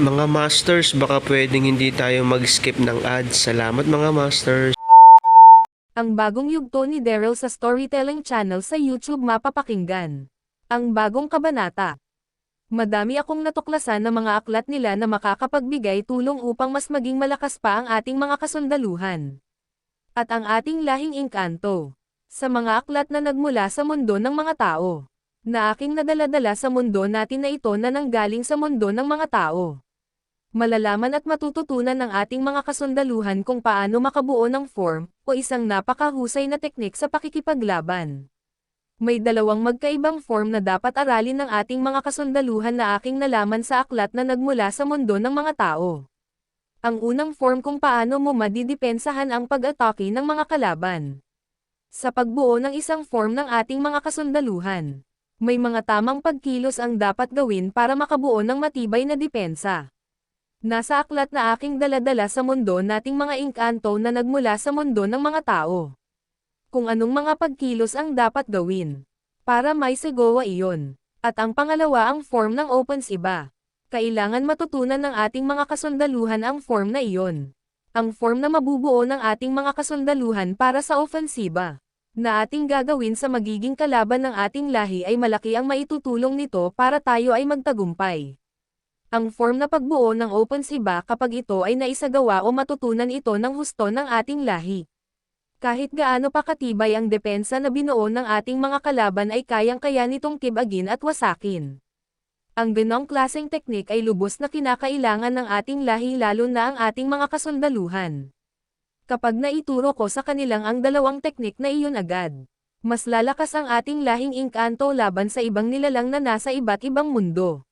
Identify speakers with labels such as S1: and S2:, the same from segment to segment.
S1: Mga Masters, baka pwedeng hindi tayo mag-skip ng ads. Salamat mga Masters.
S2: Ang bagong yugto ni Daryl sa Storytelling Channel sa YouTube mapapakinggan. Ang bagong kabanata. Madami akong natuklasan na mga aklat nila na makakapagbigay tulong upang mas maging malakas pa ang ating mga kasundaluhan. At ang ating lahing engkanto. Sa mga aklat na nagmula sa mundo ng mga tao. Na aking nadaladala sa mundo natin na ito na nanggaling sa mundo ng mga tao. Malalaman at matututunan ng ating mga kasundaluhan kung paano makabuo ng form o isang napakahusay na teknik sa pakikipaglaban. May dalawang magkaibang form na dapat aralin ng ating mga kasundaluhan na aking nalaman sa aklat na nagmula sa mundo ng mga tao. Ang unang form kung paano mo madidepensahan ang pag-atake ng mga kalaban. Sa pagbuo ng isang form ng ating mga kasundaluhan, may mga tamang pagkilos ang dapat gawin para makabuo ng matibay na depensa. Nasa aklat na aking daladala sa mundo nating mga engkanto na nagmula sa mundo ng mga tao. Kung anong mga pagkilos ang dapat gawin. Para may segowa iyon. At ang pangalawa ang form ng opens iba. Kailangan matutunan ng ating mga kasundaluhan ang form na iyon. Ang form na mabubuo ng ating mga kasundaluhan para sa ofensiba. Na ating gagawin sa magiging kalaban ng ating lahi ay malaki ang maitutulong nito para tayo ay magtagumpay. Ang form na pagbuo ng OpenSiba kapag ito ay naisagawa o matutunan ito ng husto ng ating lahi. Kahit gaano pa katibay ang depensa na binuo ng ating mga kalaban ay kayang-kaya nitong tibagin at wasakin. Ang ganong klaseng teknik ay lubos na kinakailangan ng ating lahi lalo na ang ating mga kasundaluhan. Kapag naituro ko sa kanilang ang dalawang teknik na iyon agad, mas lalakas ang ating lahing engkanto laban sa ibang nilalang na nasa iba't ibang mundo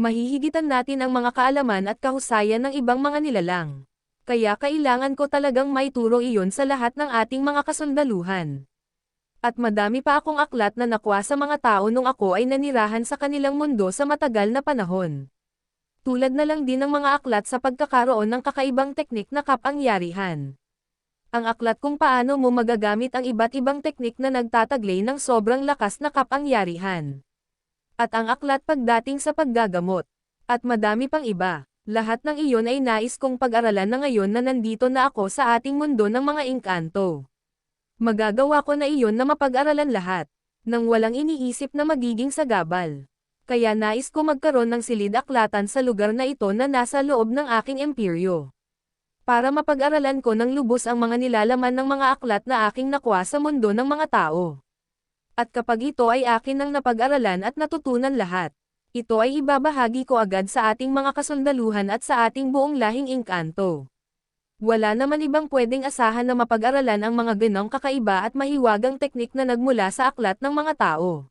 S2: mahihigitan natin ang mga kaalaman at kahusayan ng ibang mga nilalang. Kaya kailangan ko talagang maituro iyon sa lahat ng ating mga kasundaluhan. At madami pa akong aklat na nakuha sa mga tao nung ako ay nanirahan sa kanilang mundo sa matagal na panahon. Tulad na lang din ng mga aklat sa pagkakaroon ng kakaibang teknik na kapangyarihan. Ang aklat kung paano mo magagamit ang iba't ibang teknik na nagtataglay ng sobrang lakas na kapangyarihan at ang aklat pagdating sa paggagamot, at madami pang iba. Lahat ng iyon ay nais kong pag-aralan na ngayon na nandito na ako sa ating mundo ng mga engkanto. Magagawa ko na iyon na mapag-aralan lahat, nang walang iniisip na magiging sagabal. Kaya nais ko magkaroon ng silid-aklatan sa lugar na ito na nasa loob ng aking imperyo. Para mapag-aralan ko ng lubos ang mga nilalaman ng mga aklat na aking nakuha sa mundo ng mga tao. At kapag ito ay akin nang napag-aralan at natutunan lahat, ito ay ibabahagi ko agad sa ating mga kasundaluhan at sa ating buong lahing engkanto. Wala naman ibang pwedeng asahan na mapag-aralan ang mga ganong kakaiba at mahiwagang teknik na nagmula sa aklat ng mga tao.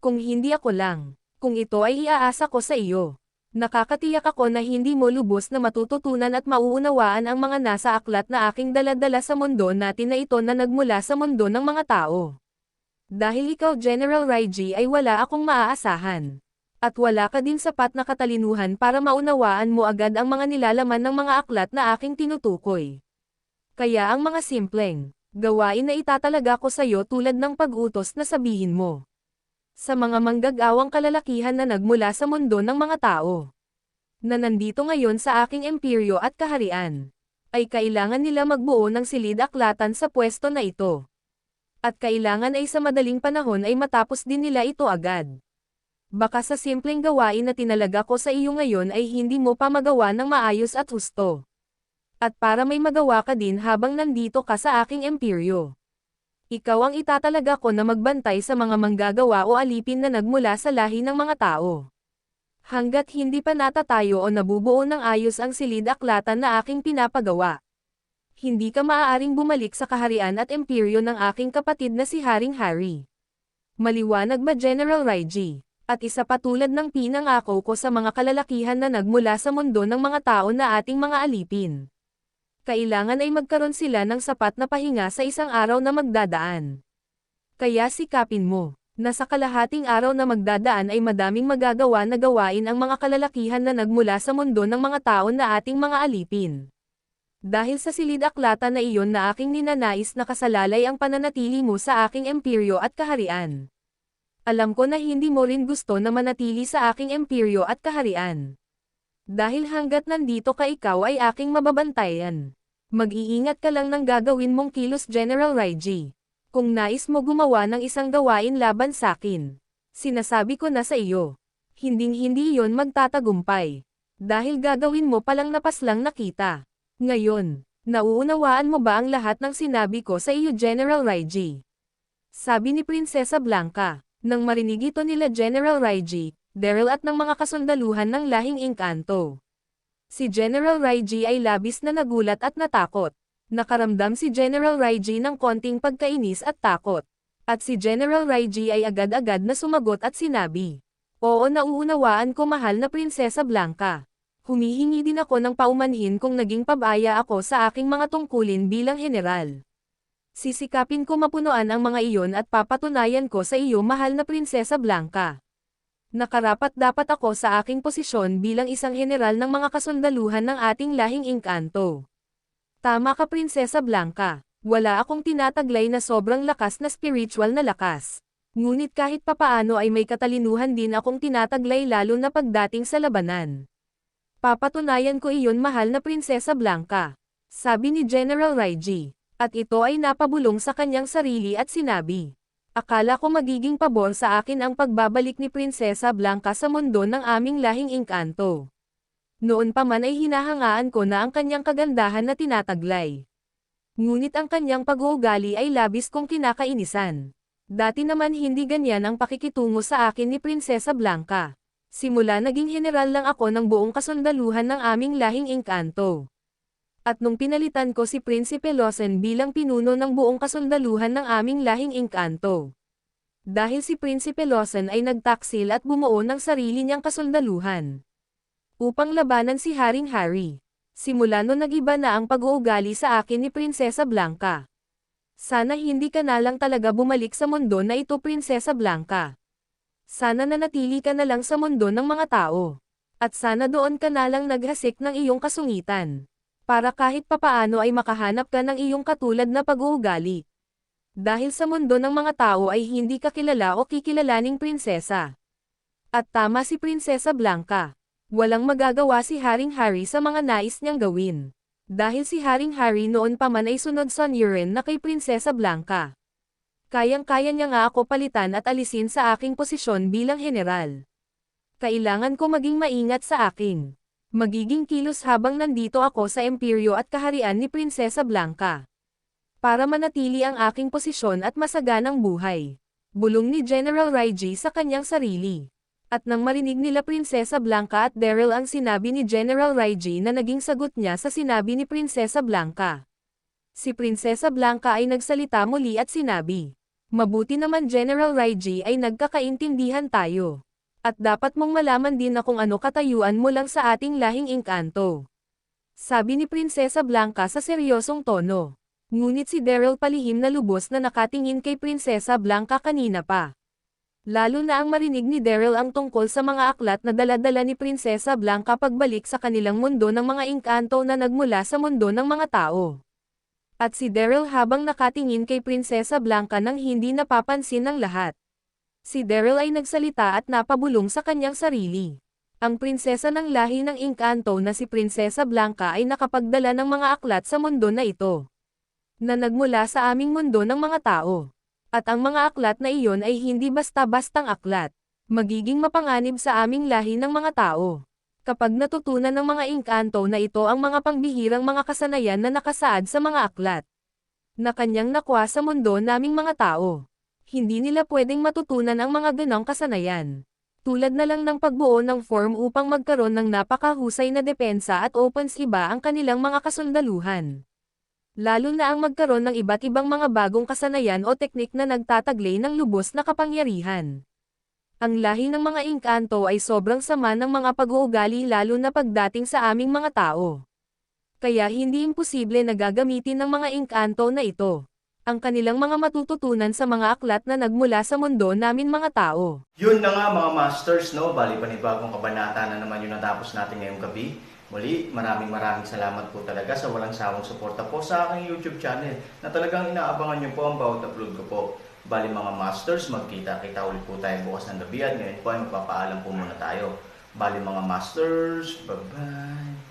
S2: Kung hindi ako lang, kung ito ay iaasa ko sa iyo, nakakatiyak ako na hindi mo lubos na matututunan at mauunawaan ang mga nasa aklat na aking daladala sa mundo natin na ito na nagmula sa mundo ng mga tao. Dahil ikaw General Raiji ay wala akong maaasahan. At wala ka din sapat na katalinuhan para maunawaan mo agad ang mga nilalaman ng mga aklat na aking tinutukoy. Kaya ang mga simpleng gawain na itatalaga ko sa iyo tulad ng pag-utos na sabihin mo. Sa mga manggagawang kalalakihan na nagmula sa mundo ng mga tao. Na nandito ngayon sa aking imperyo at kaharian. Ay kailangan nila magbuo ng silid-aklatan sa pwesto na ito at kailangan ay sa madaling panahon ay matapos din nila ito agad. Baka sa simpleng gawain na tinalaga ko sa iyo ngayon ay hindi mo pa magawa ng maayos at husto. At para may magawa ka din habang nandito ka sa aking imperyo. Ikaw ang itatalaga ko na magbantay sa mga manggagawa o alipin na nagmula sa lahi ng mga tao. Hanggat hindi pa natatayo o nabubuo ng ayos ang silid-aklatan na aking pinapagawa. Hindi ka maaaring bumalik sa kaharian at imperyo ng aking kapatid na si Haring Harry. Maliwanag ba General Raiji? At isa pa tulad ng pinangako ko sa mga kalalakihan na nagmula sa mundo ng mga tao na ating mga alipin. Kailangan ay magkaroon sila ng sapat na pahinga sa isang araw na magdadaan. Kaya sikapin mo, na sa kalahating araw na magdadaan ay madaming magagawa na gawain ang mga kalalakihan na nagmula sa mundo ng mga tao na ating mga alipin. Dahil sa silid-aklata na iyon na aking ninanais na kasalalay ang pananatili mo sa aking imperyo at kaharian. Alam ko na hindi mo rin gusto na manatili sa aking imperyo at kaharian. Dahil hanggat nandito ka ikaw ay aking mababantayan. Mag-iingat ka lang ng gagawin mong kilos General Raiji. Kung nais mo gumawa ng isang gawain laban sakin. Sinasabi ko na sa iyo. Hinding-hindi yon magtatagumpay. Dahil gagawin mo palang napaslang nakita. Ngayon, nauunawaan mo ba ang lahat ng sinabi ko sa iyo General Raiji? Sabi ni Prinsesa Blanca. Nang marinig ito nila General Raiji, Daryl at ng mga kasundaluhan ng lahing engkanto. Si General Raiji ay labis na nagulat at natakot. Nakaramdam si General Raiji ng konting pagkainis at takot. At si General Raiji ay agad-agad na sumagot at sinabi, Oo nauunawaan ko mahal na Prinsesa Blanca. Humihingi din ako ng paumanhin kung naging pabaya ako sa aking mga tungkulin bilang general. Sisikapin ko mapunuan ang mga iyon at papatunayan ko sa iyo mahal na Prinsesa Blanca. Nakarapat dapat ako sa aking posisyon bilang isang general ng mga kasundaluhan ng ating lahing engkanto. Tama ka Prinsesa Blanca, wala akong tinataglay na sobrang lakas na spiritual na lakas. Ngunit kahit papaano ay may katalinuhan din akong tinataglay lalo na pagdating sa labanan. Papatunayan ko iyon mahal na Prinsesa Blanca. Sabi ni General Raiji. At ito ay napabulong sa kanyang sarili at sinabi. Akala ko magiging pabor sa akin ang pagbabalik ni Prinsesa Blanca sa mundo ng aming lahing engkanto. Noon pa man ay hinahangaan ko na ang kanyang kagandahan na tinataglay. Ngunit ang kanyang pag-uugali ay labis kong kinakainisan. Dati naman hindi ganyan ang pakikitungo sa akin ni Prinsesa Blanca. Simula naging general lang ako ng buong kasundaluhan ng aming lahing engkanto. At nung pinalitan ko si Prinsipe Lawson bilang pinuno ng buong kasundaluhan ng aming lahing engkanto. Dahil si Prinsipe Lawson ay nagtaksil at bumuo ng sarili niyang kasundaluhan. Upang labanan si Haring Harry. Simula no nagiba na ang pag-uugali sa akin ni Prinsesa Blanca. Sana hindi ka na lang talaga bumalik sa mundo na ito Prinsesa Blanca. Sana nanatili ka na lang sa mundo ng mga tao. At sana doon ka na lang naghasik ng iyong kasungitan para kahit papaano ay makahanap ka ng iyong katulad na pag-uugali. Dahil sa mundo ng mga tao ay hindi ka kilala o kikilalaning prinsesa. At tama si Prinsesa Blanca. Walang magagawa si Haring Harry sa mga nais niyang gawin. Dahil si Haring Harry noon pa man ay sunod sa Nuren na kay Prinsesa Blanca. Kayang-kaya niya nga ako palitan at alisin sa aking posisyon bilang general. Kailangan ko maging maingat sa aking magiging kilos habang nandito ako sa imperyo at kaharian ni Prinsesa Blanca. Para manatili ang aking posisyon at masaganang buhay. Bulong ni General Raiji sa kanyang sarili. At nang marinig nila Prinsesa Blanca at Daryl ang sinabi ni General Raiji na naging sagot niya sa sinabi ni Prinsesa Blanca. Si Prinsesa Blanca ay nagsalita muli at sinabi, Mabuti naman General Raiji ay nagkakaintindihan tayo. At dapat mong malaman din na kung ano katayuan mo lang sa ating lahing engkanto. Sabi ni Prinsesa Blanca sa seryosong tono. Ngunit si Daryl palihim na lubos na nakatingin kay Prinsesa Blanca kanina pa. Lalo na ang marinig ni Daryl ang tungkol sa mga aklat na daladala ni Prinsesa Blanca pagbalik sa kanilang mundo ng mga engkanto na nagmula sa mundo ng mga tao. At si Daryl habang nakatingin kay Prinsesa Blanca nang hindi napapansin ng lahat. Si Daryl ay nagsalita at napabulong sa kanyang sarili. Ang prinsesa ng lahi ng engkanto na si Prinsesa Blanca ay nakapagdala ng mga aklat sa mundo na ito. Na nagmula sa aming mundo ng mga tao. At ang mga aklat na iyon ay hindi basta-bastang aklat. Magiging mapanganib sa aming lahi ng mga tao. Kapag natutunan ng mga engkanto na ito ang mga pangbihirang mga kasanayan na nakasaad sa mga aklat na kanyang nakwa sa mundo naming mga tao. Hindi nila pwedeng matutunan ang mga ganong kasanayan. Tulad na lang ng pagbuo ng form upang magkaroon ng napakahusay na depensa at opens iba ang kanilang mga kasundaluhan. Lalo na ang magkaroon ng iba't ibang mga bagong kasanayan o teknik na nagtataglay ng lubos na kapangyarihan. Ang lahi ng mga engkanto ay sobrang sama ng mga pag-uugali lalo na pagdating sa aming mga tao. Kaya hindi imposible na gagamitin ng mga engkanto na ito. Ang kanilang mga matututunan sa mga aklat na nagmula sa mundo namin mga tao.
S3: Yun na nga mga masters, no? Bali panibagong kabanata na naman yung natapos natin ngayong gabi. Muli, maraming maraming salamat po talaga sa walang sawang suporta po sa aking YouTube channel na talagang inaabangan nyo po ang bawat upload ko po. Bali mga masters, magkita-kita ulit po tayo bukas ng gabi at ngayon po ay magpapaalam po muna tayo. Bali mga masters, bye-bye!